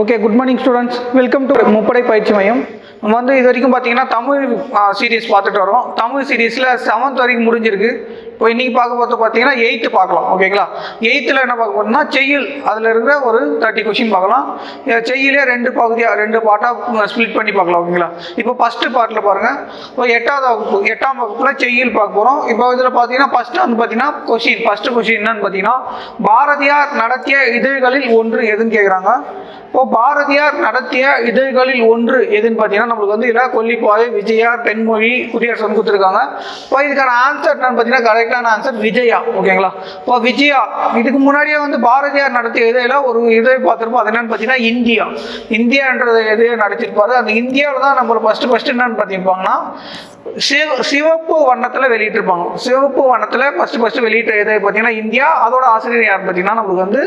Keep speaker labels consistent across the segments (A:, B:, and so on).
A: Okay good morning students welcome to முப்படை பயிற்சி மையம் நம்ம வந்து இது வரைக்கும் பார்த்தீங்கன்னா தமிழ் சீரீஸ் பார்த்துட்டு வரோம். தமிழ் சீரீஸில் செவன்த் வரைக்கும் முடிஞ்சிருக்கு. இப்போ இன்னைக்கு பார்க்க போகிறது பார்த்தீங்கன்னா எயித்து பார்க்கலாம் ஓகேங்களா? எயித்தில் என்ன பார்க்க போறோம்னா செய்யுள். அதில் இருக்கிற ஒரு தேர்ட்டி கொஷின் பார்க்கலாம். அஹ் ரெண்டு பகுதியாக ரெண்டு பார்ட்டாக ஸ்ப்ளிட் பண்ணி பார்க்கலாம் ஓகேங்களா? இப்போ ஃபஸ்ட்டு பார்ட்டில் பாருங்கள் இப்போ எட்டாவது வகுப்பு எட்டாம் வகுப்பில் செய்யுள் பார்க்க போகிறோம் இப்போ இதில் பார்த்தீங்கன்னா ஃபஸ்ட்டு வந்து பார்த்தீங்கன்னா கொஷின் ஃபஸ்ட்டு கொஷின் என்னன்னு பார்த்தீங்கன்னா பாரதியார் நடத்திய இதழ்களில் ஒன்று எதுன்னு கேட்குறாங்க இப்போ பாரதியார் நடத்திய இதழ்களில் ஒன்று எதுன்னு பார்த்தீங்கன்னா நம்மளுக்கு வந்து இதில் கொல்லிப்பாய் விஜயார் பெண்மொழி குடியரசு கொடுத்துருக்காங்க. இப்போ இதுக்கான ஆன்சர் என்னன்னு பார்த்தீங்கன்னா கரெக்டான ஆன்சர் விஜயா ஓகேங்களா இப்போ விஜயா இதுக்கு முன்னாடியே வந்து பாரதியார் நடத்திய இதில் ஒரு இதை பார்த்துருப்போம். அது என்னன்னு பார்த்தீங்கன்னா இந்தியா. இந்தியான்றது எது நடத்திருப்பாரு அந்த இந்தியாவில் தான் நம்ம ஃபர்ஸ்ட் ஃபஸ்ட்டு என்னன்னு பார்த்திருப்பாங்கன்னா சிவ சிவப்பு வண்ணத்தில் வெளியிட்டிருப்பாங்க. சிவப்பு வண்ணத்தில் ஃபஸ்ட்டு ஃபஸ்ட்டு வெளியிட்ட இது பார்த்தீங்கன்னா இந்தியா அதோட ஆசிரியர் யார் பார்த்தீங்கன்னா நம்மளுக்கு வந்து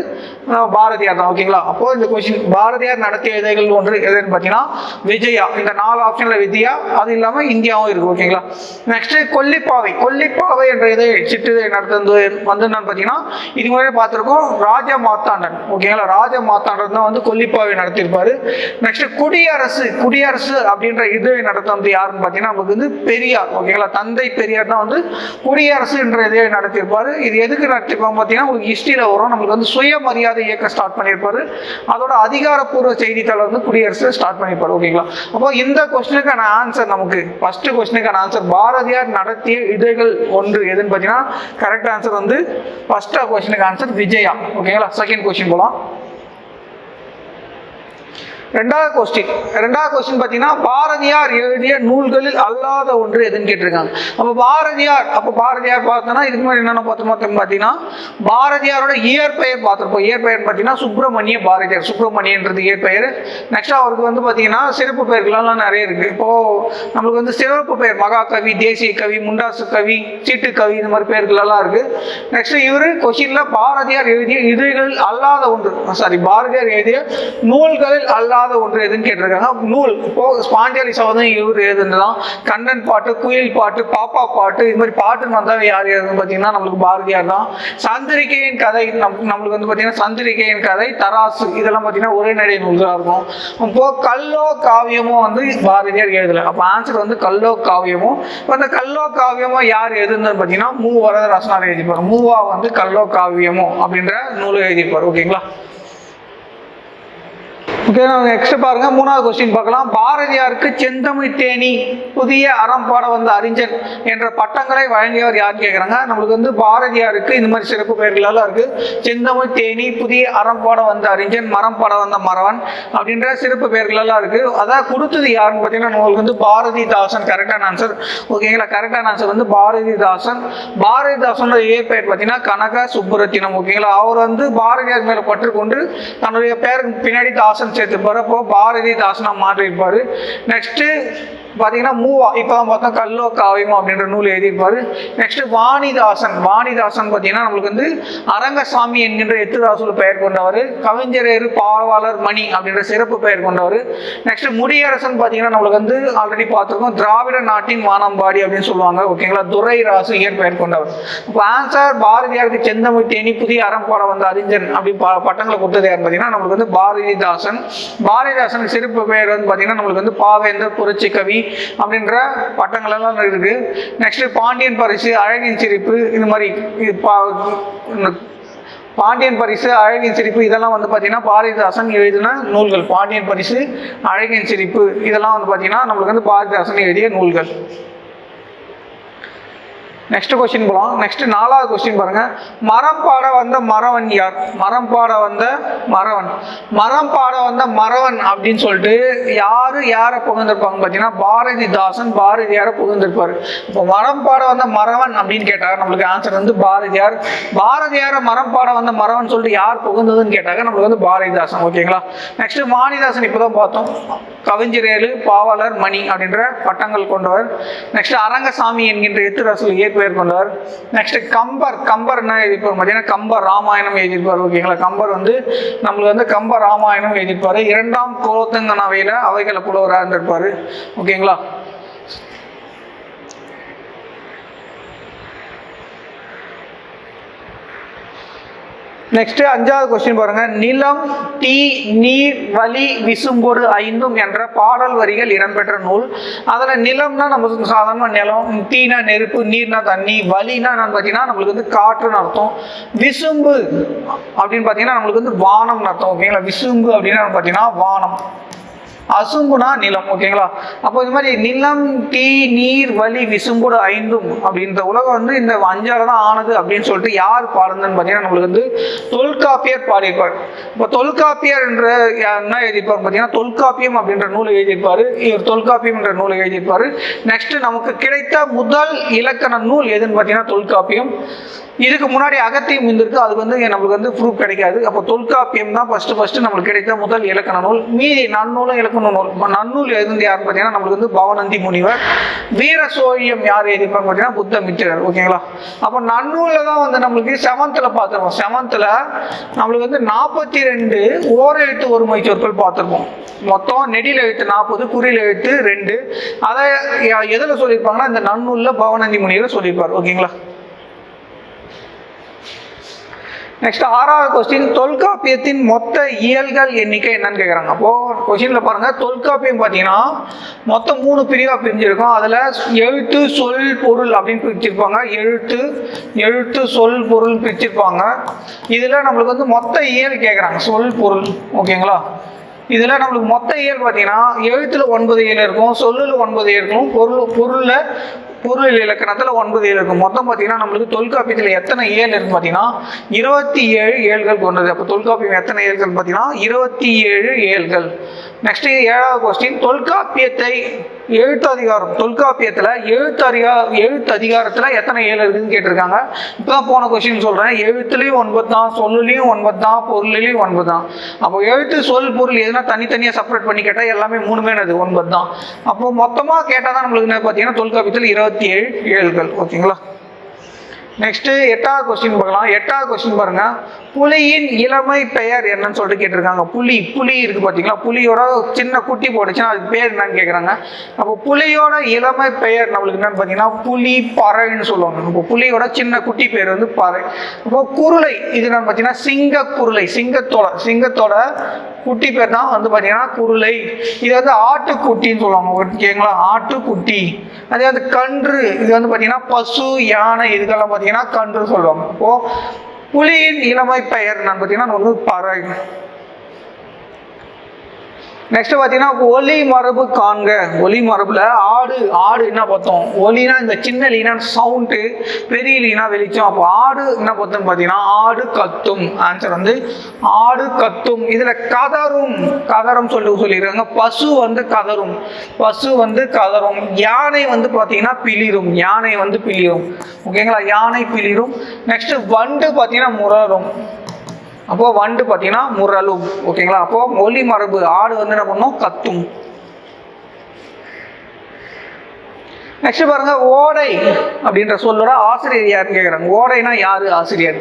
A: பாரதியார் தான் ஓகேங்களா அப்போது இந்த கொஸ்டின் பாரதியார் நடத்திய இதைகள் ஒன்று எதுன்னு பார்த்தீங்கன்னா விஜயா. இந்த நாலு ஆப்ஷனில் விஜயா அது இல்லாமல் இந்தியாவும் இருக்குது ஓகேங்களா நெக்ஸ்ட்டு கொல்லிப்பாவை. கொல்லிப்பாவை என்ற இதை சிற்றிதை நடத்தது வந்து பார்த்தீங்கன்னா இது முறையே பார்த்துருக்கோம் ராஜ மாத்தாண்டன் ஓகேங்களா ராஜ மாத்தாண்டன் தான் வந்து கொல்லிப்பாவை நடத்தியிருப்பாரு. நெக்ஸ்ட் குடியரசு குடியரசு அப்படின்ற இது நடத்துறது யாருன்னு பார்த்தீங்கன்னா நமக்கு வந்து பெரியார். ஓகேங்களா தந்தை பெரியார் தான் வந்து குடியரசு என்ற இதை நடத்தியிருப்பாரு. இது எதுக்கு நடத்திருப்பாங்க பார்த்தீங்கன்னா உங்களுக்கு ஹிஸ்டரியில் வரும். நம்மளுக்கு வந்து சுயமரியாதை இயக்கம் ஸ்டார்ட் பண்ணியிருப்பாரு. அதோட அதிகாரப்பூர்வ செய்தித்தாளர் வந்து குடியரசு ஸ்டார்ட் பண்ணியிருப்பாரு. ஓகேங்களா அப்போ இந்த கொஸ்டினுக்கான ஆன்சர் நமக்கு. ஃபர்ஸ்ட் கொஸ்டினுக்கான ஆன்சர் பாரதியார் நடத்திய இதழ்கள் ஒன்று எதுன்னு பார்த்தீங்கன்னா கரெக்ட் ஆன்சர் வந்து ஃபர்ஸ்ட் கொஸ்டினுக்கு ஆன்சர் விஜயா. ஓகேங்களா செகண்ட் கொஸ்டின் போகலாம் ரெண்டாவது கொஸ்டின் ரெண்டாவது கொஸ்டின் பார்த்தீங்கன்னா பாரதியார் எழுதிய நூல்களில் அல்லாத ஒன்று எதுன்னு கேட்டிருக்காங்க. அப்போ பாரதியார் அப்போ பாரதியார் பார்த்தோன்னா இதுக்கு முன்னாடி என்னென்ன பார்த்தோம் பார்த்தீங்கன்னா? பாரதியாரோட இயற்பெயர் பார்த்துருப்போம். இயற்பெயர் பார்த்தீங்கன்னா சுப்பிரமணிய பாரதியார். சுப்பிரமணியன்றது இயற்பெயர். நெக்ஸ்ட் அவருக்கு வந்து பார்த்தீங்கன்னா சிறப்பு பெயர்கள்லாம் நிறைய இருக்குது இப்போது நம்மளுக்கு வந்து சிறப்பு பெயர் மகாகவி தேசிய கவி முண்டாசு கவி சீட்டு கவி இந்த மாதிரி பெயர்களெல்லாம் இருக்குது நெக்ஸ்ட் இவர் கொஸ்டின்ல பாரதியார் எழுதிய இதழ்கள் அல்லாத ஒன்று. சாரி பாரதியார் எழுதிய நூல்களில் அல்லாத ஒன்று எதுன்னு கேட்டிருக்காங்க. நூல் இப்போ ஸ்பாஞ்சாலி சபதம் இவர் எழுதுனதுதான். கண்ணன் பாட்டு குயில் பாட்டு பாப்பா பாட்டு இது மாதிரி பாட்டுன்னு வந்தால் யார் எழுதுன்னு பார்த்தீங்கன்னா நம்மளுக்கு பாரதியார் தான். சந்திரிகையின் கதை நம் நம்மளுக்கு வந்து பார்த்தீங்கன்னா சந்திரிகையின் கதை தராசு இதெல்லாம் பார்த்தீங்கன்னா ஒரே நடை நூல்களாக இருக்கும். இப்போ கல்லோ காவியமோ வந்து பாரதியார் எழுதலை. அப்போ ஆன்சர் வந்து கல்லோ காவியமோ இப்போ அந்த கல்லோ காவியமோ யார் எழுதுன்னு பார்த்தீங்கன்னா மூ. வரதராசனார் எழுதிப்பார் மூவா வந்து கல்லோ காவியமோ அப்படின்ற நூலை எழுதிப்பார் ஓகேங்களா? ஓகே நெக்ஸ்ட் பாருங்க மூணாவது கொஸ்டின் பார்க்கலாம். பாரதியாருக்கு செந்தமிழ் தேனி புதிய அறம் பாட வந்த அறிஞன் என்ற பட்டங்களை வழங்கியவர் யாருன்னு கேட்குறாங்க நம்மளுக்கு வந்து பாரதியாருக்கு இந்த மாதிரி சிறப்பு பெயர்களெல்லாம் இருக்கு. செந்தமிழ் தேனி புதிய அறம் பாட வந்த அறிஞன் மரம் பாட வந்த மறவன் அப்படின்ற சிறப்பு பெயர்களெல்லாம் இருக்கு. அதான் கொடுத்தது யாருன்னு பார்த்தீங்கன்னா நம்மளுக்கு வந்து பாரதிதாசன் கரெக்டான ஆன்சர் ஓகேங்களா கரெக்டான ஆன்சர் வந்து பாரதிதாசன். பாரதிதாசனோட இயற்பெயர் பார்த்தீங்கன்னா கனக சுப்புரத்தினம் ஓகேங்களா அவர் வந்து பாரதியார் மேலே பற்றுக்கொண்டு தன்னுடைய பேருக்கு பின்னாடி தாசன் சேர்த்து போகிறப்போ பாரதி தாசனா மாற்றிருப்பார் நெக்ஸ்ட்டு பார்த்தீங்கன்னா மூவா இப்போ மொத்தம் கல்லோ காவியமோ அப்படின்ற நூல் எழுதியிருப்பாரு. நெக்ஸ்ட் வாணிதாசன் வாணிதாசன் பார்த்தீங்கன்னா நம்மளுக்கு வந்து அரங்கசாமி என்கின்ற எத்துதாசுல பெயர் கொண்டவர் கவிஞரேறு பாவாளர் மணி அப்படின்ற சிறப்பு பெயர் கொண்டவர். நெக்ஸ்ட் முடியரசன் பார்த்தீங்கன்னா நம்மளுக்கு வந்து ஆல்ரெடி பார்த்துருக்கோம் திராவிட நாட்டின் வானம்பாடி அப்படின்னு சொல்லுவாங்க ஓகேங்களா துரை ராசு இயற்பெயர் கொண்டவர். இப்போ ஆன்சர் பாரதியாருக்கு செந்தமிழ் தேனி புதிய அறம் பாட வந்த அறிஞன் அப்படி ப- பட்டங்களை கொடுத்தது யாருன்னு பார்த்தீங்கன்னா நம்மளுக்கு வந்து பாரதிதாசன். பாரதிதாசனுக்கு சிறப்பு பெயர் வந்து பார்த்தீங்கன்னா நம்மளுக்கு வந்து பாவேந்தர் புரட்சி கவி அப்படின்ற பட்டங்கள் எல்லாம் இருக்கு. நெக்ஸ்ட் பாண்டியன் பரிசு அழகின் சிரிப்பு இந்த மாதிரி இது பா பாண்டியன் பரிசு அழகின் சிரிப்பு இதெல்லாம் வந்து பார்த்தீங்கன்னா பாரதிதாசன் எழுதின நூல்கள். பாண்டியன் பரிசு அழகின் சிரிப்பு இதெல்லாம் வந்து பார்த்தீங்கன்னா நம்மளுக்கு வந்து பாரதிதாசன் எழுதிய நூல்கள். நெக்ஸ்ட் கொஸ்டின் போகலாம் நெக்ஸ்ட் நாலாவது கொஸ்டின் பாருங்க. மரம் பாட வந்த மறவன் யார்? மரம் பாட வந்த மறவன் மரம் பாட வந்த மறவன் அப்படின்னு சொல்லிட்டு யாரு யாரை புகழ்ந்திருப்பாங்க பார்த்தீங்கன்னா பாரதிதாசன் பாரதியாரை புகழ்ந்திருப்பாரு. இப்போ மரம் பாட வந்த மறவன் அப்படின்னு கேட்டாங்க நம்மளுக்கு ஆன்சர் வந்து பாரதியார். பாரதியாரை மரம் பாட வந்த மறவன் சொல்லிட்டு யார் புகழ்ந்ததுன்னு கேட்டாங்க நம்மளுக்கு வந்து பாரதிதாசன் ஓகேங்களா? நெக்ஸ்ட் வாணிதாசன் இப்போதான் பார்த்தோம். கவிஞரேலு பாவலர் மணி அப்படின்ற பட்டங்கள் கொண்டவர். நெக்ஸ்ட் அரங்கசாமி என்கின்ற எத்திராசில் இயற்பெயர் பண்ணுவார் நெக்ஸ்ட் கம்பர் கம்பர் என்ன பார்த்தீங்கன்னா கம்ப ராமாயணம் எழுதியிருப்பார் ஓகேங்களா கம்பர் வந்து நம்மளுக்கு வந்து கம்ப ராமாயணம் எழுதியிருப்பார். இரண்டாம் குலோத்தங்கன் அவையில் அவைகளை புலவராக இருந்திருப்பார். ஓகேங்களா நெக்ஸ்ட் அஞ்சாவது கொஸ்டின் பாருங்க. நிலம் தீ நீர் வலி விசும்பொடு ஐந்தும் என்ற பாடல் வரிகள் இடம்பெற்ற நூல். அதில் நிலம்னா நம்ம சாதாரண நிலம் தீனா நெருப்பு நீர்னா தண்ணி வலினா என்னன்னு பார்த்தீங்கன்னா நம்மளுக்கு வந்து காற்றுன்னு அர்த்தம். விசும்பு அப்படின்னு பார்த்தீங்கன்னா நம்மளுக்கு வந்து வானம்னு அர்த்தம். ஓகேங்களா? விசும்பு அப்படின்னா பார்த்தீங்கன்னா வானம். அசும்புனா நிலம் ஓகேங்களா? அப்போ இது மாதிரி நிலம் தீ நீர் வலி விசும்புடு ஐந்தும் அப்படின்ற உலகம் வந்து இந்த அஞ்சால தான் ஆனது அப்படின்னு சொல்லிட்டு யார் பாடுனதுன்னு பார்த்தீங்கன்னா நம்மளுக்கு வந்து தொல்காப்பியர் பாடியிருப்பார். இப்போ தொல்காப்பியர் என்ற என்ன எழுதியிருப்பார் பார்த்தீங்கன்னா தொல்காப்பியம் அப்படின்ற நூலை எழுதியிருப்பாரு. இவர் தொல்காப்பியம் என்ற நூலை எழுதியிருப்பாரு. நெக்ஸ்ட் நமக்கு கிடைத்த முதல் இலக்கண நூல் எதுன்னு பார்த்தீங்கன்னா தொல்காப்பியம். இதுக்கு முன்னாடி அகத்தியம் இருந்திருக்கு. அது வந்து நம்மளுக்கு வந்து ப்ரூஃப் கிடைக்காது. அப்போ தொல்காப்பியம் தான் ஃபர்ஸ்ட் ஃபர்ஸ்ட் நம்மளுக்கு கிடைத்த முதல் இலக்கண நூல். மீதி நன்னூலும் இலக்கணம் நூல் இப்ப நன்னூல் எழுந்து யாருன்னு பார்த்தீங்கன்னா நம்மளுக்கு வந்து பவனந்தி முனிவர். வீர சோழியம் யார் எழுதிப்பாங்க பார்த்தீங்கன்னா புத்த மித்திரர். ஓகேங்களா? அப்போ நன்னூலில் தான் வந்து நம்மளுக்கு செவன்த்தில் பார்த்துருப்போம். செவன்த்தில் நம்மளுக்கு வந்து நாற்பத்தி ரெண்டு ஓர் எழுத்து ஒரு மை சொற்கள் பார்த்துருப்போம். மொத்தம் நெடியில் எழுத்து நாற்பது குறியில் எழுத்து ரெண்டு. அதை எதில் சொல்லியிருப்பாங்கன்னா இந்த நன்னூலில் பவனந்தி முனிவர் சொல்லியிருப்பார். ஓகேங்களா? நெக்ஸ்ட் ஆறாவது கொஸ்டின் தொல்காப்பியத்தின் மொத்த இயல்கள் எண்ணிக்கை என்னன்னு கேட்குறாங்க அப்போ கொஸ்டினில் பாருங்கள் தொல்காப்பியம் பார்த்தீங்கன்னா மொத்தம் மூணு பிரிவாக பிரிஞ்சிருக்கும். அதில் எழுத்து சொல் பொருள் அப்படின்னு பிரிச்சிருப்பாங்க. எழுத்து எழுத்து சொல் பொருள் பிரிச்சிருப்பாங்க. இதில் நம்மளுக்கு வந்து மொத்த இயல் கேட்குறாங்க சொல் பொருள் ஓகேங்களா? இதில் நம்மளுக்கு மொத்த இயல் பார்த்தீங்கன்னா எழுத்தில் ஒன்பது இயல் இருக்கும் சொல்லில் ஒன்பது இயல் இருக்கும் பொருள் பொருளில் பொருள் இலக்கணத்தில் ஒன்பது ஏழு இருக்கும். மொத்தம் பார்த்தீங்கன்னா நம்மளுக்கு தொல்காப்பியத்தில் எத்தனை ஏழு இருக்குன்னு பார்த்தீங்கன்னா இருபத்தி ஏழு ஏழ்கள் கொண்டது. அப்போ தொல்காப்பியம் எத்தனை ஏழ்கள் பார்த்தீங்கன்னா இருபத்தி ஏழு ஏழ்கள். நெக்ஸ்ட் ஏழாவது கொஸ்டின் தொல்காப்பியத்தை எழுத்து அதிகாரம் தொல்காப்பியத்தில் எழுத்து அதிகா எழுத்து அதிகாரத்தில் எத்தனை ஏழு இருக்குதுன்னு கேட்டிருக்காங்க. இப்போ தான் போன கொஸ்டின் சொல்கிறேன் எழுத்துலேயும் ஒன்பது தான் சொல்லுலேயும் ஒன்பது தான் பொருளிலையும் ஒன்பது தான் அப்போ எழுத்து சொல் பொருள் எதுனா தனித்தனியாக செப்பரேட் பண்ணி கேட்டால் எல்லாமே மூணுமே அது ஒன்பது தான் அப்போ மொத்தமாக கேட்டால் தான் நம்மளுக்கு என்ன பார்த்தீங்கன்னா தொல்காப்பியத்தில் இருபத்தி ஏழு ஏழுகள். ஓகேங்களா? நெக்ஸ்ட்டு எட்டாவது கொஸ்டின் பார்க்கலாம். எட்டாவது கொஸ்டின் பாருங்கள் புலியின் இளமை பெயர் என்னன்னு சொல்லிட்டு கேட்டிருக்காங்க. புலி புலி இருக்கு பார்த்தீங்களா புலியோட சின்ன குட்டி போட்டுச்சுன்னா அதுக்கு பேர் என்னன்னு கேட்குறாங்க அப்போ புலியோட இளமை பெயர் நம்மளுக்கு என்னன்னு பார்த்தீங்கன்னா புலி பறைன்னு சொல்லுவாங்க. இப்போ புலியோட சின்ன குட்டி பேர் வந்து பறை. இப்போ குருளை இது என்னன்னு பார்த்தீங்கன்னா சிங்க குருளை சிங்கத்தோட சிங்கத்தோட குட்டி பேர் தான் வந்து பார்த்தீங்கன்னா குருளை. இது வந்து ஆட்டுக்குட்டின்னு சொல்லுவாங்க. ஓகேங்களா? ஆட்டுக்குட்டி. அதே வந்து கன்று. இது வந்து பார்த்தீங்கன்னா பசு யானை இதுக்கெல்லாம் பார்த்தீங்கன்னா கன்று சொல்லுவாங்க. இப்போது புலியின் இளமை பெயர் நான் பார்த்தீங்கன்னா ஒன்று பறை நெக்ஸ்ட் பார்த்தீங்கன்னா ஒலி மரபு காண்க. ஒலி மரபுல ஆடு ஆடு என்ன பார்த்தோம்? ஒலினா இந்த சின்ன லீனா சவுண்டு பெரிய லீனா வெளிச்சம். அப்போ ஆடு என்ன பார்த்தோம் பார்த்தீங்கன்னா ஆடு கத்தும். ஆன்சர் வந்து ஆடு கத்தும். இதுல கதரும் கதரும் சொல்லி சொல்லிடுறாங்க. பசு வந்து கதரும் பசு வந்து கதரும் யானை வந்து பார்த்தீங்கன்னா பிளிரும். யானை வந்து பிளிரும். ஓகேங்களா யானை பிளிரும். நெக்ஸ்ட் வண்டு பார்த்தீங்கன்னா முரரும். அப்போ வண்டு பார்த்தீங்கன்னா முரலும் ஓகேங்களா? அப்போ மொழி மரபு ஆடு வந்து என்ன பண்ணும்? கத்தும். நெக்ஸ்ட் பாருங்க ஓடை அப்படின்ற சொல்லோட ஆசிரியர் யாருன்னு கேட்குறாங்க ஓடைனா யாரு ஆசிரியர்?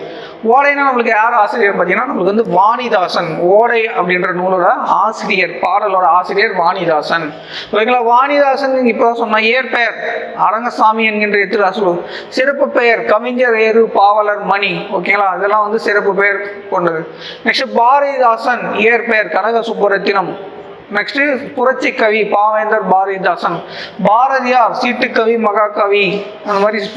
A: ஓடைனா நம்மளுக்கு யார் ஆசிரியர் பார்த்தீங்கன்னா நம்மளுக்கு வந்து வாணிதாசன். ஓடை அப்படின்ற நூலோட ஆசிரியர் பாடலோட ஆசிரியர் வாணிதாசன். ஓகேங்களா? வாணிதாசன் இப்போ சொன்ன இயற்பெயர் அரங்கசாமி என்கின்ற எத்திராசு. சிறப்பு பெயர் கவிஞர் ஏறு பாவலர் மணி. ஓகேங்களா? இதெல்லாம் வந்து சிறப்பு பெயர் கொண்டது. நெக்ஸ்ட் பாரதிதாசன் இயற்பெயர் கனக சுப்புரத்தினம் நெக்ஸ்ட் புரட்சி கவி பாவேந்தர் பாரதிதாசன். பாரதியார் சீட்டுக்கவி மகாகவி அந்த மாதிரி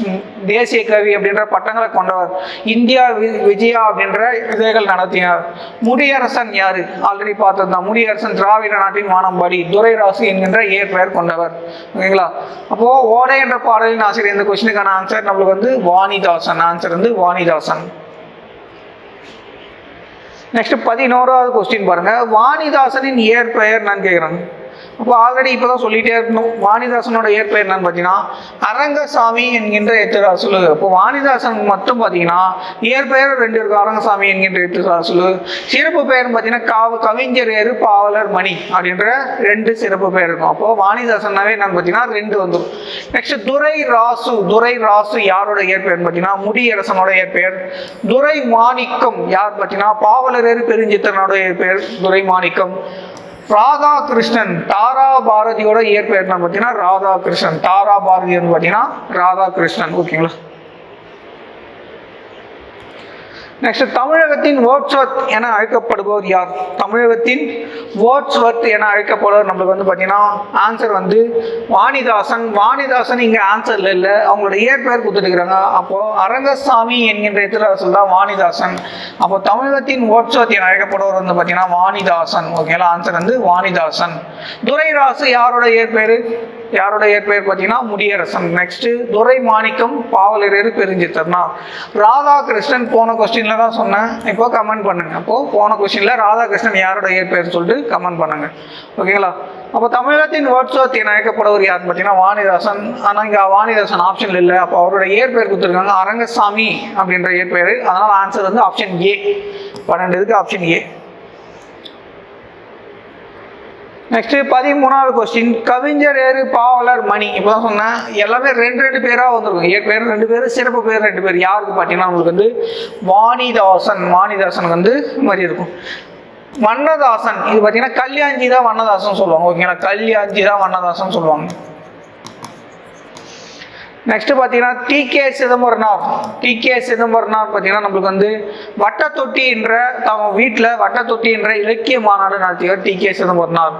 A: தேசிய கவி அப்படின்ற பட்டங்களை கொண்டவர். இந்தியா வி- விஜயா அப்படின்ற விதைகள் நடத்தினார். முடியரசன் யாரு? ஆல்ரெடி பார்த்ததுதான் முடியரசன் திராவிட நாட்டின் வானம்பாடி துரைராசு என்கின்ற இயற்பெயர் கொண்டவர். ஓகேங்களா? அப்போ ஓடை என்ற பாடலின் ஆசிரியர் இந்த கொஸ்டினுக்கான ஆன்சர் நம்மளுக்கு வந்து வாணிதாசன். ஆன்சர் வந்து வாணிதாசன். நெக்ஸ்ட் பதினோராவது கொஸ்டின் பாருங்க. வாணிதாசனின் இயற்பெயர் நான் கேட்குறாங்க அப்போ ஆல்ரெடி இப்போ தான் சொல்லிகிட்டே இருக்கணும். வாணிதாசனோட இயற்பெயர் என்னன்னு பார்த்தீங்கன்னா அரங்கசாமி என்கின்ற எத்திராசுலு இப்போ வாணிதாசன் மட்டும் பார்த்தீங்கன்னா இயற்பெயர் ரெண்டு இருக்கும் அரங்கசாமி என்கின்ற எத்திராசுலு சிறப்பு பெயர் பார்த்தீங்கன்னா காவ கவிஞர் ஏறு பாவலர் மணி அப்படின்ற ரெண்டு சிறப்பு பெயர் இருக்கும். அப்போ வாணிதாசன்னாவே என்னன்னு பார்த்தீங்கன்னா ரெண்டு வந்துடும் நெக்ஸ்ட் துரை ராசு துரை ராசு யாரோட இயற்பெயர்னு பார்த்தீங்கன்னா முடியரசனோட இயற்பெயர். துரை மாணிக்கம் யார் பார்த்தீங்கன்னா பாவலரேறு பெருஞ்சித்தனோட இயற்பெயர். துரை மாணிக்கம் ராதா கிருஷ்ணன் தாரா பாரதியோட இயற்பெயர் பார்த்தீங்கன்னா ராதா கிருஷ்ணன் தாரா பாரதி வந்து பார்த்தீங்கன்னா ராதாகிருஷ்ணன். ஓகேங்களா? நெக்ஸ்ட் தமிழகத்தின் வேர்ட்ஸ்வர்த் என அழைக்கப்படுபவர் யார்? தமிழகத்தின் வேர்ட்ஸ்வர்த் என அழைக்கப்படுவர் நம்மளுக்கு வந்து பார்த்தீங்கன்னா ஆன்சர் வந்து வாணிதாசன். வாணிதாசன் இங்கே ஆன்சர்ல இல்லை. அவங்களோட இயற்பெயர் கொடுத்துருக்குறாங்க அப்போ அரங்கசாமி என்கின்ற எதிரரசல் தான் வாணிதாசன். அப்போ தமிழகத்தின் வேர்ட்ஸ்வர்த் என அழைக்கப்படுவர் வந்து பார்த்தீங்கன்னா வாணிதாசன். ஓகேங்களா ஆன்சர் வந்து வாணிதாசன். துரைராசு யாரோட இயற்பெயர்? யாரோட இயற்பெயர் பார்த்தீங்கன்னா முடியரசன். நெக்ஸ்ட் துரை மாணிக்கம் பாவலரேறு பெருஞ்சித்தர்னா. ராதாகிருஷ்ணன் போன கொஸ்டின்ல தான் சொன்னேன். இப்போ கமெண்ட் பண்ணுங்க. அப்போ போன கொஸ்டின்ல ராதாகிருஷ்ணன் யாரோட இயற்பெயர் சொல்லிட்டு கமெண்ட் பண்ணுங்க. ஓகேங்களா? அப்போ தமிழகத்தின் வேர்ட்ஸ்வர்த் என அழைக்கப்படுவர் யாருன்னு பார்த்தீங்கன்னா வாணிதாசன். ஆனால் இங்கே வாணிதாசன் ஆப்ஷன் இல்லை. அப்போ அவரோட இயற்பெயர் கொடுத்துருக்காங்க அரங்கசாமி அப்படின்ற இயற்பெயர் அதனால் ஆன்சர் வந்து ஆப்ஷன் ஏ பன்னெண்டு இதுக்கு ஆப்ஷன் ஏ நெக்ஸ்ட் பதிமூணாவது கொஸ்டின் கவிஞர் ஏறு பாவலர் மணி. இப்போதான் சொன்னேன். எல்லாமே ரெண்டு ரெண்டு பேராக வந்திருக்கும். ஏ பேர் ரெண்டு பேர் சிறப்பு பேர் ரெண்டு பேர். யாருக்கு பார்த்தீங்கன்னா உங்களுக்கு வந்து வாணிதாசன் வாணிதாசன் வந்து இந்த மாதிரி இருக்கும். வண்ணதாசன். இது பார்த்தீங்கன்னா கல்யாஞ்சி தான் வண்ணதாசன் சொல்லுவாங்க. ஓகேங்களா? கல்யாஞ்சி தான் வண்ணதாசன் சொல்லுவாங்க. நெக்ஸ்ட் பார்த்தீங்கன்னா T K Chidambaranar. T K Chidambaranar பார்த்தீங்கன்னா நம்மளுக்கு வந்து வட்டத்தொட்டி என்ற தம் வீட்டில் வட்ட தொட்டி என்ற இலக்கிய மாநாடு நடத்தியவர் டி கே சிதம்பரனார்.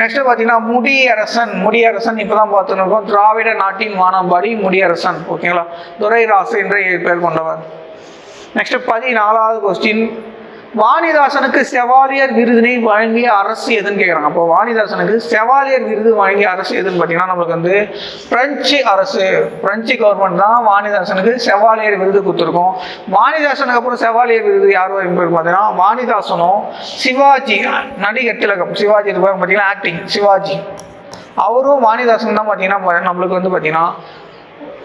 A: நெக்ஸ்ட் பார்த்தீங்கன்னா முடியரசன் முடியரசன் இப்போ தான் பார்த்துருக்கோம். இருக்கோம் திராவிட நாட்டின் வானம்பாடி முடியரசன் ஓகேங்களா துரைராசு என்ற பெயர் கொண்டவர். நெக்ஸ்ட் பதினாலாவது கொஸ்டின் வாணிதாசனுக்கு செவாலியர் விருதினை வழங்கிய அரசு எதுன்னு கேட்குறாங்க அப்போ வாணிதாசனுக்கு செவாலியர் விருது வழங்கிய அரசு எதுன்னு பார்த்தீங்கன்னா நம்மளுக்கு வந்து பிரெஞ்சு அரசு பிரெஞ்சு கவர்மெண்ட் தான் வாணிதாசனுக்கு செவாலியர் விருது கொடுத்துருக்கோம். வாணிதாசனுக்கு அப்புறம் செவாலியர் விருது யார் என்பது பார்த்தீங்கன்னா வாணிதாசனும் சிவாஜி நடிகர் திலகம். சிவாஜி பார்த்தீங்கன்னா ஆக்டிங் சிவாஜி. அவரும் வாணிதாசன் தான் பார்த்தீங்கன்னா நம்மளுக்கு வந்து பார்த்தீங்கன்னா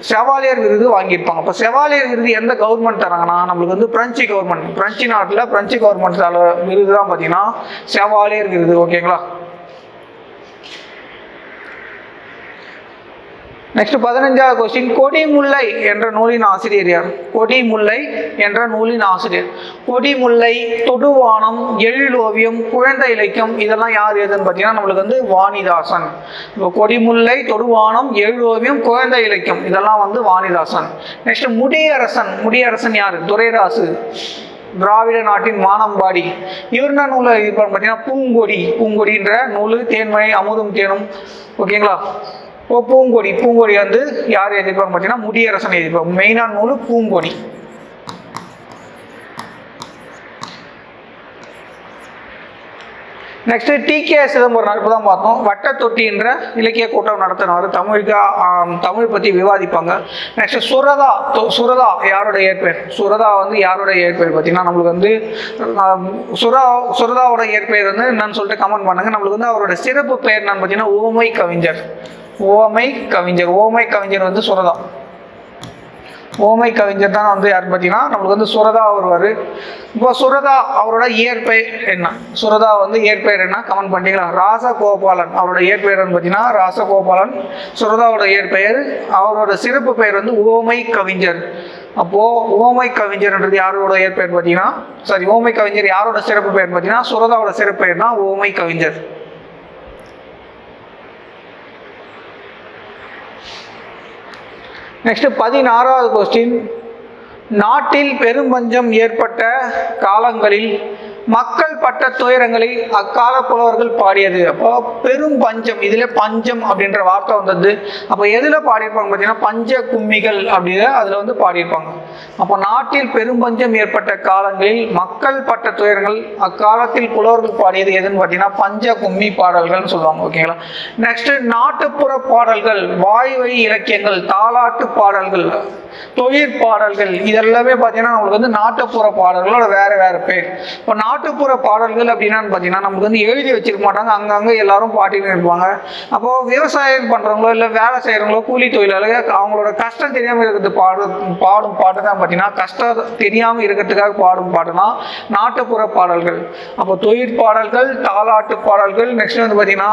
A: செவாலியர் விருது வாங்கியிருப்பாங்க. இப்போ செவாலியர் விருது எந்த கவர்மெண்ட் தராங்கன்னா நம்மளுக்கு வந்து பிரெஞ்சு கவர்மெண்ட் பிரெஞ்சு நாட்டில் பிரெஞ்சு கவர்மெண்ட் விருது தான் பார்த்தீங்கன்னா செவாலியர் விருது ஓகேங்களா நெக்ஸ்ட் பதினஞ்சாவது கொஸ்டின் கொடிமுல்லை என்ற நூலின் ஆசிரியர் யார்? கொடிமுல்லை என்ற நூலின் ஆசிரியர். கொடிமுல்லை தொடுவானம் எழிலோவியம் குழந்தை இலக்கியம் இதெல்லாம் யார் எதுன்னு பார்த்தீங்கன்னா நம்மளுக்கு வந்து வாணிதாசன். இப்போ கொடிமுல்லை தொடுவானம் எழிலோவியம் குழந்தை இலக்கியம் இதெல்லாம் வந்து வாணிதாசன். நெக்ஸ்ட் முடியரசன். முடியரசன் யார்? துரைராசு திராவிட நாட்டின் வானம்பாடி இவர் என்ன நூலை இது பார்த்தீங்கன்னா பூங்கொடி. பூங்கொடின்ற நூல் தேன்மழை அமுதும் தேனும். ஓகேங்களா ஓ பூங்கொடி. பூங்கொடி வந்து யார் எழுதியிருப்பாங்க பார்த்தீங்கன்னா முடியரசன் எழுதியிருப்பாங்க மெயினான நூல் Poongodi. Next T K Chidambaram இப்போ தான் பார்த்தோம். வட்டத்தொட்டி என்ற இலக்கிய கூட்டம் நடத்தினார். தமிழுக்கு தமிழ் பற்றி விவாதிப்பாங்க. நெக்ஸ்ட் சுரதா. தொ- சுரதா யாரோட இயற்பெயர்? சுரதா வந்து யாரோட இயற்பெயர் பார்த்தீங்கன்னா நம்மளுக்கு வந்து சுரா சுரதாவோட இயற்பெயர் வந்து என்னன்னு சொல்லிட்டு கமெண்ட் பண்ணுங்க. நம்மளுக்கு வந்து அவரோட சிறப்பு பெயர் என்னன்னு பார்த்தீங்கன்னா உவமை கவிஞர். ஓமை கவிஞர் ஓமை கவிஞர் வந்து சுரதா ஓமை கவிஞர் தான் வந்து யார் பார்த்தீங்கன்னா நம்மளுக்கு வந்து சுரதா வருவார். இப்போ சுரதா அவரோட இயற்பெயர் என்ன? சுரதா வந்து இயற்பெயர் என்ன? கமெண்ட் பண்ணிட்டீங்களா ராசகோபாலன் அவரோட இயற்பெயர் பார்த்தீங்கன்னா ராசகோபாலன். சுரதாவோட இயற்பெயர் அவரோட சிறப்பு பெயர் வந்து ஓமை கவிஞர். அப்போது ஓமை கவிஞர்ன்றது யாரோட இயற்பெயர் பார்த்தீங்கன்னா சாரி ஓமை கவிஞர் யாரோட சிறப்பு பெயர் பார்த்தீங்கன்னா சுரதாவோட சிறப்பு பெயர்னா ஓமை கவிஞர். நெக்ஸ்ட் பதினாறாவது கொஸ்டின் நாட்டில் பெரும் பஞ்சம் ஏற்பட்ட காலங்களில் மக்கள் பட்ட துயரங்களை அக்கால புலவர்கள் பாடியது. அப்போ பெரும் பஞ்சம் இதுல பஞ்சம் அப்படின்ற வார்த்தை வந்தது. அப்போ எதுல பாடியிருப்பாங்க பார்த்தீங்கன்னா பஞ்ச கும்மிகள் அப்படின்னு அதுல வந்து பாடியிருப்பாங்க. அப்போ நாட்டில் பெரும் பஞ்சம் ஏற்பட்ட காலங்களில் மக்கள் பட்ட துயரங்கள் அக்காலத்தில் புலவர்கள் பாடியது எதுன்னு பார்த்தீங்கன்னா பஞ்ச கும்மி பாடல்கள்னு சொல்லுவாங்க ஓகேங்களா? நெக்ஸ்ட் நாட்டுப்புற பாடல்கள் வாய்வழி இலக்கியங்கள் தாலாட்டு பாடல்கள் தொழிற் பாடல்கள் இதெல்லாமே பார்த்தீங்கன்னா நம்மளுக்கு வந்து நாட்டுப்புற பாடல்களோட வேற வேற பேர். இப்போ நாட்டுப்புற பாடல்கள் அப்படின்னான்னு பார்த்தீங்கன்னா நமக்கு வந்து எழுதி வச்சிருக்க மாட்டாங்க. அங்கங்கே எல்லாரும் பாட்டின்னு இருப்பாங்க. அப்போ விவசாயம் பண்ணுறவங்களோ இல்லை வேலை செய்கிறவங்களோ கூலி தொழிலாளர்கள் அவங்களோட கஷ்டம் தெரியாமல் இருக்கிறது பாடு பாடும் பாட்டு தான் பார்த்தீங்கன்னா கஷ்டம் தெரியாமல் இருக்கிறதுக்காக பாடும் பாட்டுனா நாட்டுப்புற பாடல்கள். அப்போ தொழிற் பாடல்கள் தாலாட்டு பாடல்கள் நெக்ஸ்ட் வந்து பார்த்தீங்கன்னா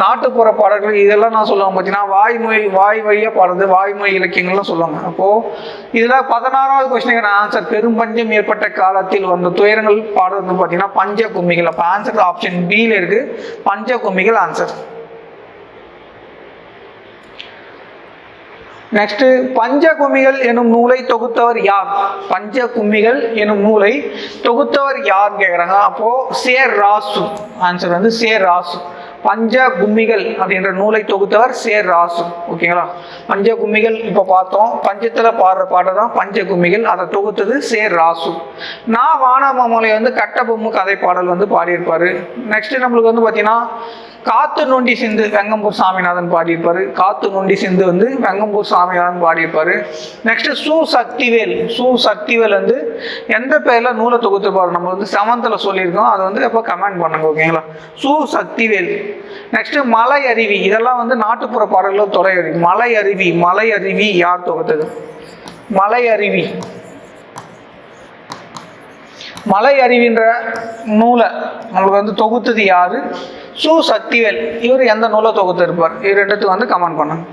A: நாட்டுப்புற பாடல்கள் இதெல்லாம் நான் சொல்லுவாங்க பார்த்தீங்கன்னா வாய்மொழி வாய் வழியாக பாடுறது வாய்மொழி இலக்கியங்கள்லாம் சொல்லுவாங்க. அப்போது இதில் பதினாறாவது கொஸ்டினுக்கு ஆன்சர் பெரும் பஞ்சம் ஏற்பட்ட காலத்தில் வந்த துயரங்கள் பாடுறது பார்த்தீங்கன்னா பஞ்ச கும்மிகள் அப்போ ஆன்சர் ஆப்ஷன் பியில் இருக்கு பஞ்ச கும்மிகள் ஆன்சர் நெக்ஸ்ட் பஞ்ச கும்மிகள் எனும் நூலை தொகுத்தவர் யார்? பஞ்ச கும்மிகள் எனும் நூலை தொகுத்தவர் யார் கேட்குறாங்க அப்போ சேர் ராசு. ஆன்சர் வந்து சேர் ராசு. பஞ்ச கும்மிகள் அப்படின்ற நூலை தொகுத்தவர் சேர் ராசு. ஓகேங்களா? பஞ்ச கும்மிகள் இப்போ பார்த்தோம். பஞ்சத்தில் பாடுற பாட்டு தான் பஞ்ச கும்மிகள் அதை தொகுத்தது சேர் ராசு. நான் வானாமலை வந்து கட்டபொம்மு கதை பாடல் வந்து பாடியிருப்பார். நெக்ஸ்ட் நம்மளுக்கு வந்து பார்த்தீங்கன்னா காத்து நொண்டி சிந்து வெங்கம்பூர் சாமிநாதன் பாடியிருப்பார். காத்து நொண்டி சிந்து வந்து வெங்கம்பூர் சாமிநாதன் பாடியிருப்பார். நெக்ஸ்ட் சு சக்திவேல். சு சக்திவேல் வந்து எந்த பேரில் நூலை தொகுத்துப்பாரு நம்ம வந்து செவன்த்தில் சொல்லியிருக்கோம். அதை வந்து எப்போ கமெண்ட் பண்ணுங்க ஓகேங்களா சு சக்திவேல். நெக்ஸ்ட் மலை அருவி இதெல்லாம் வந்து நாட்டுப்புற பாடல்கள் தொலை அருவி மலை அருவி மலை அருவி யார் தொகுத்தது? மலை அருவி மலை அறிவின்ற நூலை. நம்மளுக்கு வந்து தொகுத்தது யாரு? சு சக்திவேல். இவர் எந்த நூலை தொகுத்து இருப்பார்? இவர் ரெண்டுத்துக்கு வந்து கமெண்ட் பண்ணுங்க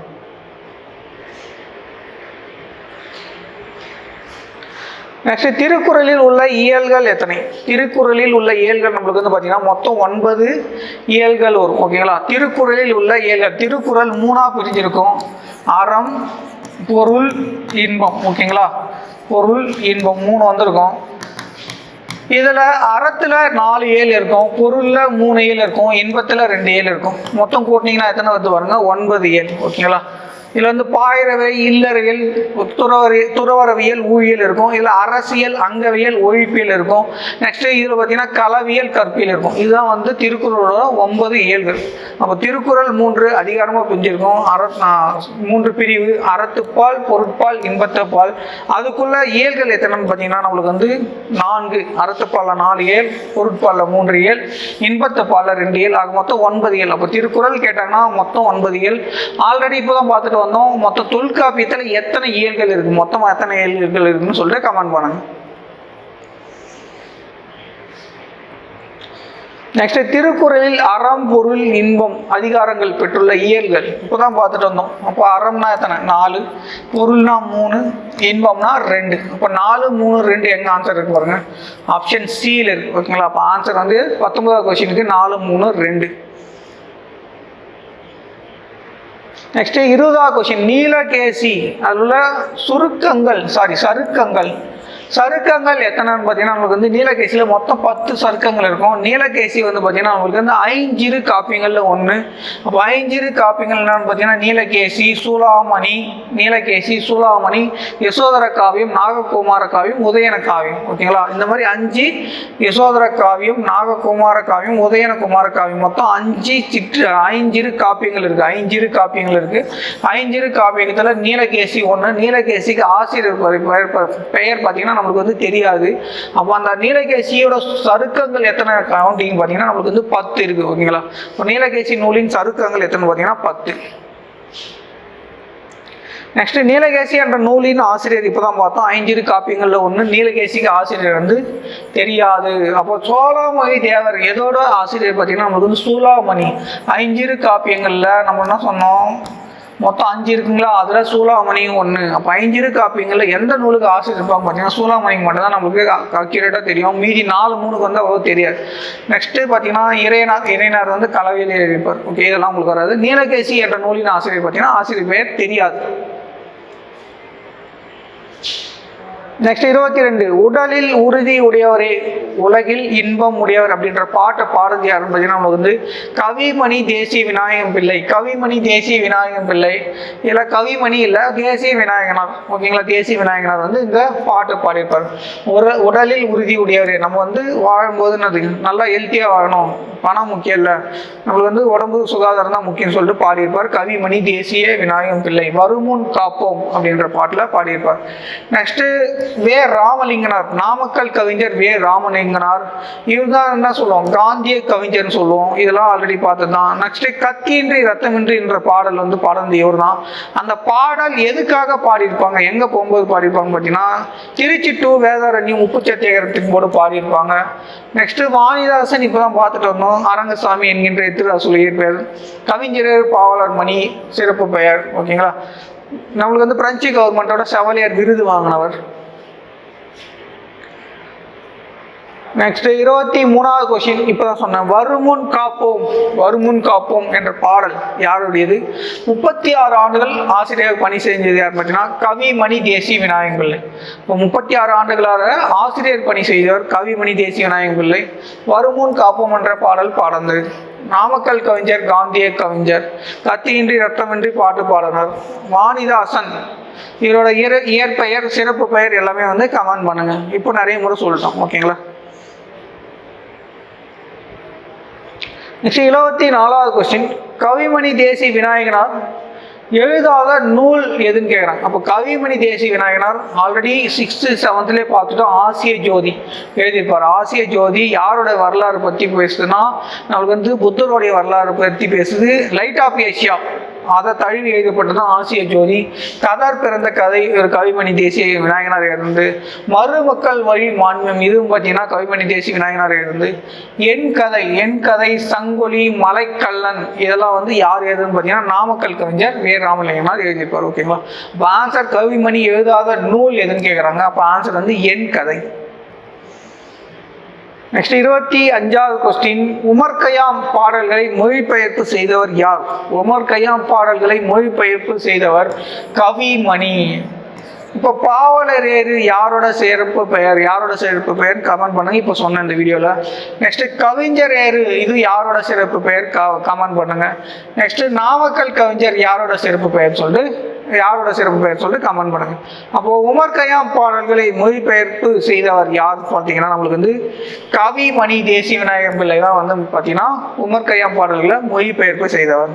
A: நெக்ஸ்ட் திருக்குறளில் உள்ள இயல்கள் எத்தனை? திருக்குறளில் உள்ள இயல்கள் நம்மளுக்கு வந்து பார்த்தீங்கன்னா மொத்தம் ஒன்பது இயல்கள் வரும். ஓகேங்களா திருக்குறளில் உள்ள இயல்கள். திருக்குறள் மூணாக பிரிஞ்சிருக்கும். அறம் பொருள் இன்பம். ஓகேங்களா பொருள் இன்பம் மூணு வந்திருக்கும். இதில் அறத்தில் நாலு ஏழு இருக்கும் பொருளில் மூணு ஏழு இருக்கும் இன்பத்தில் ரெண்டு ஏழு இருக்கும். மொத்தம் கூட்டினீங்கன்னா எத்தனை வந்து பாருங்க? ஒன்பது ஏழு. ஓகேங்களா? இதில் வந்து பாயிரவை இல்லறவியல் துறவரி துறவரவியல் ஊழியல் இருக்கும். இதில் அரசியல் அங்கவியல் ஒழிப்பியல் இருக்கும். நெக்ஸ்ட்டு இதில் பார்த்தீங்கன்னா கலவியல் கற்பியல் இருக்கும். இதுதான் வந்து திருக்குறளோட ஒன்பது இயல்கள் அப்போ திருக்குறள் மூன்று அதிகாரமாக பிரிஞ்சிருக்கும். அற மூன்று பிரிவு. அறத்துப்பால் பொருட்பால் இன்பத்தப்பால். அதுக்குள்ள இயல்கள் எத்தனைன்னு பார்த்தீங்கன்னா நம்மளுக்கு வந்து நான்கு. அறத்துப்பாலில் நாலு இயல் பொருட்பாலில் மூன்று இயல் இன்பத்துப்பாலில் ரெண்டு இயல். ஆக மொத்தம் ஒன்பது இயல். அப்போ திருக்குறள் கேட்டாங்கன்னா மொத்தம் ஒன்பது இயல். ஆல்ரெடி இப்போ தான் பார்த்துட்டு வந்தோம். மொத்தம் தொல்காப்பியத்தில் எத்தனை இயல்கள் இருக்குது மொத்தமாக எத்தனை இயல்கள் இருக்குன்னு சொல்லிட்டு கமெண்ட் பண்ணுங்க. நெக்ஸ்ட் திருக்குறளில் அறம் பொருள் இன்பம் அதிகாரங்கள் பெற்றுள்ள இயல்கள். இப்போதான் பார்த்துட்டு வந்தோம். அப்போ அறம்னா எத்தனை? நாலு. பொருள்னா மூணு இன்பம்னா ரெண்டு. அப்போ நாலு மூணு ரெண்டு எங்கே ஆன்சர் இருக்கு பாருங்க. ஆப்ஷன் சியில் இருக்கு. ஓகேங்களா? அப்போ ஆன்சர் வந்து பத்தொன்பதாவது கொஸ்டினுக்கு நாலு மூணு ரெண்டு. நெக்ஸ்ட் இருபதாவது கொஸ்டின் நீலகேசி அதில் உள்ள சுருக்கங்கள் சாரி சருக்கங்கள். சருக்கங்கள் எத்தனைன்னு பார்த்தீங்கன்னா உங்களுக்கு வந்து நீலகேசியில் மொத்தம் பத்து சருக்கங்கள் இருக்கும். நீலகேசி வந்து பார்த்தீங்கன்னா உங்களுக்கு வந்து ஐஞ்சிறு காப்பியங்களில் ஒன்று அப்போ ஐஞ்சிறு காப்பியங்கள் என்னன்னு பார்த்தீங்கன்னா நீலகேசி சூலாமணி நீலகேசி சூலாமணி யசோதர காவியம் நாககுமார காவியம் உதயன காவியம். ஓகேங்களா? இந்த மாதிரி அஞ்சு யசோதர காவியம் நாககுமார காவியம் உதயன குமார காவியம். மொத்தம் அஞ்சு சிற்று ஐஞ்சிறு காப்பியங்கள் இருக்குது ஐஞ்சிறு காப்பியங்கள் இருக்குது ஐஞ்சிறு காப்பியத்தில் நீலகேசி ஒன்று நீலகேசிக்கு ஆசிரியர் பெயர் பெயர் பெயர் பார்த்தீங்கன்னா நம்மளுக்கு வந்து தெரியாது. அப்போ அந்த நீலகேசியோட சருக்கங்கள் எத்தனை கவுண்டிங் பார்த்தீங்கன்னா நம்மளுக்கு வந்து பத்து இருக்குது ஓகேங்களா? இப்போ நீலகேசி நூலின் சருக்கங்கள் எத்தனை பார்த்தீங்கன்னா பத்து. நெக்ஸ்ட் நீலகேசி என்ற நூலின் ஆசிரியர் இப்போதான் பார்த்தோம். ஐஞ்சிறு காப்பியங்களில் ஒன்று நீலகேசிக்கு ஆசிரியர் வந்து தெரியாது. அப்போ சோழாமணி தேவர் எதோட ஆசிரியர் பார்த்தீங்கன்னா நம்மளுக்கு வந்து சூலாமணி. ஐஞ்சிறு காப்பியங்களில் நம்ம என்ன சொன்னோம்? மொத்தம் அஞ்சு இருக்குங்களா? அதில் சூலாமணியும் ஒன்று அப்போ ஐஞ்சிறு காப்பியங்களில் எந்த நூலுக்கு ஆசிரியர் இருப்பாங்க பார்த்தீங்கன்னா சூலாமணிக்கு மட்டும் தான் நம்மளுக்கு அக்யூரேட்டாக தெரியும். மீதி நாலு மூணுக்கு வந்து அவ்வளோ தெரியாது. நெக்ஸ்ட்டு பார்த்தீங்கன்னா இறையனார் இறையனார் வந்து கலவையில் இருப்பார். ஓகே இதெல்லாம் உங்களுக்கு வராது. நீலகேசி என்ற நூலின் ஆசிரியர் பார்த்தீங்கன்னா ஆசிரியர் பேர் தெரியாது. நெக்ஸ்ட் இருபத்தி ரெண்டு உடலில் உறுதி உடையவரே உலகில் இன்பம் உடையவர் அப்படின்ற பாட்டை பாரதியார் பார்த்தீங்கன்னா நமக்கு வந்து கவிமணி தேசிய விநாயகம் பிள்ளை. கவிமணி தேசிய விநாயகம் பிள்ளை. இல்லை கவிமணி இல்லை தேசிய விநாயகனார். ஓகேங்களா? தேசிய விநாயகனார் வந்து இந்த பாட்டு பாடியிருப்பார். ஒரு உடலில் உறுதி உடையவரே. நம்ம வந்து வாழும்போது நல்லா ஹெல்த்தியாக வாழணும். பணம் முக்கியம் இல்லை. நம்மளுக்கு வந்து உடம்பு சுகாதாரம் தான் முக்கியம்னு சொல்லிட்டு பாடியிருப்பார். கவிமணி தேசிய விநாயகம் பிள்ளை. வருமுன் காப்போம் அப்படின்ற பாட்டில் பாடியிருப்பார். நெக்ஸ்ட்டு வே ராமலிங்கனார் நாமக்கல் கவிஞர் வே ராமலிங்கனார். இவர் தான் என்ன சொல்லுவோம் காந்திய கவிஞர்னு சொல்லுவோம். இதெல்லாம் ஆல்ரெடி பார்த்தது தான் நெக்ஸ்ட்டு கத்தியின்றி ரத்தமின்றி என்ற பாடல் வந்து பாடல் இவர் தான் அந்த பாடல் எதுக்காக பாடியிருப்பாங்க? எங்கே போகும்போது பாடியிருப்பாங்க பார்த்தீங்கன்னா திருச்சி டு வேதாரண்யம் உப்பு சத்தியாகிரகத்துக்கு போது பாடியிருப்பாங்க. நெக்ஸ்ட் வாணிதாசன் இப்போ தான் பார்த்துட்டு வந்தோம் அரங்கசாமி என்கின்ற எத்திராசுலையர் பெயர் கவிஞர் பாவலர் மணி சிறப்பு பெயர். ஓகேங்களா? நம்மளுக்கு வந்து பிரெஞ்சு கவர்மெண்ட்டோட செவலியர் விருது வாங்கினவர். நெக்ஸ்ட் இருபத்தி மூணாவது கொஸ்டின் இப்போதான் சொன்னேன். வருமுன் காப்போம் வருமுன் காப்போம் என்ற பாடல் யாருடையது? முப்பத்தி ஆறு ஆண்டுகள் ஆசிரியர் பணி செஞ்சது யார் பார்த்தீங்கன்னா கவிமணி தேசிய விநாயகம் பிள்ளை இப்போ முப்பத்தி ஆறு ஆண்டுகளாக ஆசிரியர் பணி செய்தவர் கவிமணி தேசிய விநாயகம் பிள்ளை வருமுன் காப்போம் என்ற பாடல் பாடந்தது. நாமக்கல் கவிஞர் காந்திய கவிஞர் கத்தியின்றி ரத்தமின்றி பாட்டு பாடினார். வாணிதாசன். இவரோட இயற்பெயர் சிறப்பு பெயர் எல்லாமே வந்து கமெண்ட் பண்ணுங்க. இப்போ நிறைய முறை சொல்லிட்டோம். ஓகேங்களா நெக்ஸ்ட் இருபத்தி நாலாவது கொஸ்டின் கவிமணி தேசி விநாயகனார் எழுதாத நூல் எதுன்னு கேட்குறாங்க அப்போ கவிமணி தேசி விநாயகனார் ஆல்ரெடி சிக்ஸ்த்து செவன்த்துலேயே பார்த்துட்டோம். ஆசிய ஜோதி எழுதியிருப்பார். ஆசிய ஜோதி யாரோட வரலாறு பற்றி பேசுதுன்னா நம்மளுக்கு வந்து புத்தருடைய வரலாறு பற்றி பேசுது. லைட் ஆஃப் ஏஷியா அதை தழுவி எழுதப்பட்டது ஆசிய ஜோதி. கதார் பிறந்த கதை ஒரு கவிமணி தேசிய விநாயகனார் இருந்து மருமக்கள் வழி மான்மியம் இதுவும் பார்த்தீங்கன்னா கவிமணி தேசிய விநாயகனார் இருந்து என் கதை என் கதை சங்கொலி மலைக்கல்லன் இதெல்லாம் வந்து யார் எழுதுன்னு பார்த்தீங்கன்னா நாமக்கல் கவிஞர் வே ராமலிங்கனார் எழுதியிருப்பார் ஓகேங்களா இப்போ ஆன்சர் கவிமணி எழுதாத நூல் எதுன்னு கேட்குறாங்க. அப்போ ஆன்சர் வந்து என் கதை. நெக்ஸ்ட் இருபத்தி அஞ்சாவது கொஸ்டின் உமர் கயாம் பாடல்களை மொழிபெயர்ப்பு செய்தவர் யார்? உமர் கயாம் பாடல்களை மொழிபெயர்ப்பு செய்தவர் கவிமணி. இப்போ பாவலரேறு யாரோட சிறப்பு பெயர்? யாரோட சிறப்பு பெயர்? கமெண்ட் பண்ணுங்க. இப்போ சொன்னேன் இந்த வீடியோவில் நெக்ஸ்ட் கவிஞர் ஏறு இது யாரோட சிறப்பு பெயர்? கமெண்ட் பண்ணுங்க. நெக்ஸ்ட் நாமக்கல் கவிஞர் யாரோட சிறப்பு பெயர் சொல்லிட்டு யாரோட சிறப்பு பெயர் சொல்லிட்டு கமெண்ட் பண்ணுங்க. அப்போ உமர் கயாம் பாடல்களை மொழிபெயர்ப்பு செய்தவர் யார் பார்த்தீங்கன்னா நம்மளுக்கு வந்து கவி மணி தேசிய விநாயகர் பிள்ளை தான் வந்து பார்த்தீங்கன்னா உமர் கயாம் பாடல்களை மொழிபெயர்ப்பு செய்தவர்.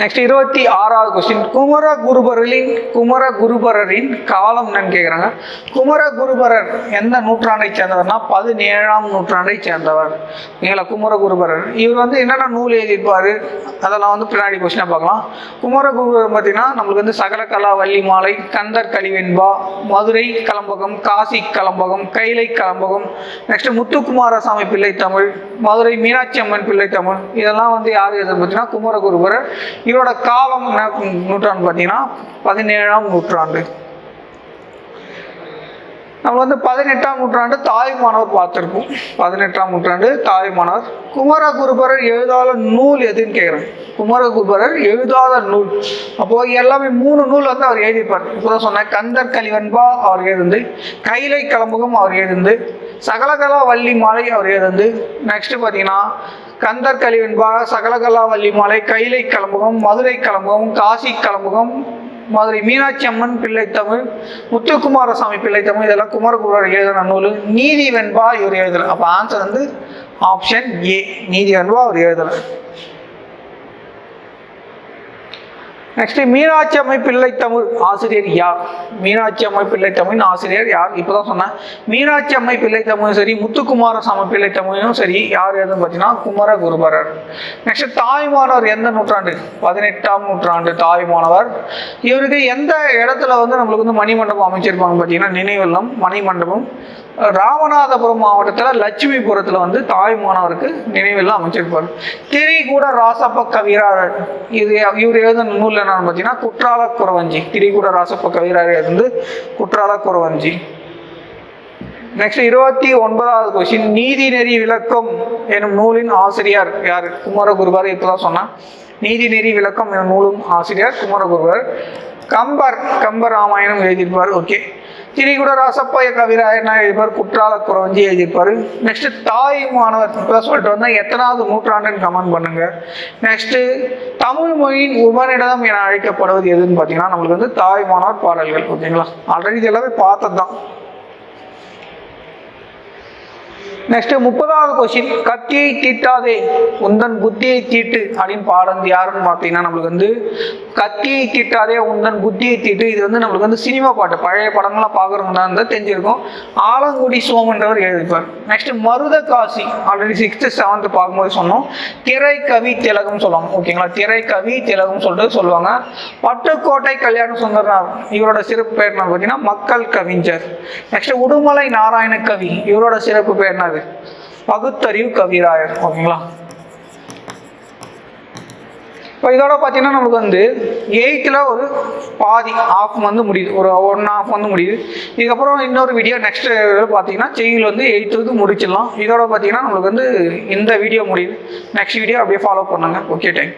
A: நெக்ஸ்ட் இருபத்தி ஆறாவது கொஸ்டின் குமர குருபரரின் குமர குருபரரின் காலம் என்னன்னு கேட்குறாங்க குமர குருபரர் எந்த நூற்றாண்டை சேர்ந்தவர்னா பதினேழாம் நூற்றாண்டை சேர்ந்தவர். நீங்களா குமர குருபரர்? இவர் வந்து என்னென்ன நூல் எழுதியிருப்பார்? அதெல்லாம் வந்து பின்னாடி கொஸ்டினாக பார்க்கலாம். குமர குருபரர் பார்த்தீங்கன்னா நம்மளுக்கு வந்து சகலகலா வள்ளி மாலை கந்தர் கலிவெண்பா மதுரை கலம்பகம் காசி கலம்பகம் கைலை கலம்பகம் நெக்ஸ்ட் முத்துக்குமாரசாமி பிள்ளை தமிழ் மதுரை மீனாட்சி அம்மன் பிள்ளை தமிழ். இதெல்லாம் வந்து யார் எது பார்த்தீங்கன்னா குமரகுருபரர் இவரோட காலம் என்ன நூற்றாண்டு பார்த்தீங்கன்னா பதினேழாம் நூற்றாண்டு. நம்ம வந்து பதினெட்டாம் நூற்றாண்டு தாய்மானவர் பார்த்துருப்போம். பதினெட்டாம் நூற்றாண்டு தாய்மானவர் குமரகுருபரர் எழுதாத நூல் எதுன்னு கேட்குறேன் குமரகுருபரர் எழுதாத நூல். அப்போது எல்லாமே மூணு நூல் வந்து அவர் எழுதியிருப்பார். இப்போதான் சொன்னேன் கந்தர் கலிவன்பா அவர் எழுந்து கைலை கலம்புகம் அவர் எழுந்து சகலகலா வள்ளி மாலை அவர் எழுந்து நெக்ஸ்ட் பார்த்தீங்கன்னா கந்தர் கலிவன்பா சகலகலா வள்ளி மாலை கைலை கலம்புகம் மதுரை கலம்பகம் காசி கலம்பகம் மதுரை மீனாட்சி அம்மன் பிள்ளை தமிழ் முத்துக்குமாரசாமி பிள்ளை தமிழ் இதெல்லாம் குமரகுருவர் எழுதின நூல். நீதி வெண்பா இவர் எழுதலை. அப்போ ஆன்சர் வந்து ஆப்ஷன் ஏ நீதி வெண்பா அவர் எழுதலை. நெக்ஸ்ட் மீனாட்சி அம்மை தமிழ் ஆசிரியர் யார்? மீனாட்சி அம்மை தமிழ் ஆசிரியர் யார்? இப்போதான் சொன்னேன். மீனாட்சி அம்மை தமிழும் சரி முத்துக்குமார சாமி தமிழும் சரி. யார் எதுன்னு பார்த்தீங்கன்னா குமர குருபரர் நெக்ஸ்ட் தாய்மானவர் எந்த நூற்றாண்டு? பதினெட்டாம் நூற்றாண்டு தாய்மானவர். இவருக்கு எந்த இடத்துல வந்து நம்மளுக்கு வந்து மணிமண்டபம் அமைச்சிருப்பாங்க பார்த்தீங்கன்னா நினைவெல்லாம் மணிமண்டபம். ராமநாதபுரம் மாவட்டத்தில் லட்சுமிபுரத்தில் வந்து தாய்மானவருக்கு நினைவெல்லாம் அமைச்சிருப்பார். திரிகூட ராசப்ப கவிரார் இது இவர் எழுதின நூல் என்னன்னு பார்த்தீங்கன்னா குற்றால குறவஞ்சி திரிகூட ராசப்ப கவிரார் எழுந்து குற்றால குறவஞ்சி நெக்ஸ்ட் இருபத்தி ஒன்பதாவது கொஸ்டின் நீதிநெறி விளக்கம் எனும் நூலின் ஆசிரியர் யார்? குமரகுருவர் இப்பதான் சொன்னா நீதி நெறி விளக்கம் எனும் நூலும் ஆசிரியர் குமரகுருவர். கம்பர் கம்பர் ராமாயணம் எழுதியிருப்பார். ஓகே திரிகுட ராசப்பைய கவிராய எழுதிப்பார் குற்றால குறவஞ்சி எழுதியிருப்பார். நெக்ஸ்ட் தாய் மாணவர் சொல்லிட்டு வந்தால் எத்தனாவது நூற்றாண்டுன்னு கமெண்ட் பண்ணுங்க. நெக்ஸ்ட் தமிழ் மொழியின் உபநிடதம் என அழைக்கப்படுவது எதுன்னு பார்த்தீங்கன்னா நம்மளுக்கு வந்து தாய் மாணவர் பாடல்கள் ஓகேங்களா ஆல்ரெடி இது எல்லாமே பார்த்தது தான் நெக்ஸ்ட் முப்பதாவது கொஸ்டின் கத்தியை தீட்டாதே. உந்தன் புத்தியை தீட்டு. அப்படின்னு பாடம் யாருன்னு பார்த்தீங்கன்னா நம்மளுக்கு வந்து கத்தியை தீட்டாதே உந்தன் புத்தியை தீட்டு. இது வந்து நம்மளுக்கு வந்து சினிமா பாட்டு. பழைய படங்கள்லாம் பார்க்குறவங்க தான் இருந்தால் தெரிஞ்சிருக்கும். ஆலங்குடி சோமன்றவர் எழுதிப்பார் நெக்ஸ்ட் மருத காசி. ஆல்ரெடி சிக்ஸ்த்து செவன்த்து பார்க்கும்போது சொன்னோம். திரை கவி திலகம் சொல்லுவாங்க. ஓகேங்களா? திரை கவி திலகம் சொல்லிட்டு சொல்லுவாங்க. பட்டுக்கோட்டை கல்யாண சுந்தரனார். இவரோட சிறப்பு பேர் பார்த்தீங்கன்னா மக்கள் கவிஞர். நெக்ஸ்ட் உடுமலை நாராயண கவி. இவரோட சிறப்பு பேர் என்னது பகுத்தறிவு கவிராயர் ஓகேங்களா? இப்போ இதோட பார்த்தீங்கன்னா நம்மளுக்கு வந்து எயித்தில் ஒரு பாதி ஆஃப் வந்து முடியுது. ஒரு ஒன் ஆஃப் வந்து முடியுது. இதுக்கப்புறம் இன்னொரு வீடியோ நெக்ஸ்ட் பார்த்தீங்கன்னா செய்யுள் வந்து எயித்து வந்து முடிச்சிடலாம். இதோட பார்த்தீங்கன்னா நம்மளுக்கு வந்து இந்த வீடியோ முடியுது. நெக்ஸ்ட் வீடியோ அப்படியே ஃபாலோ பண்ணுங்க. Okay thank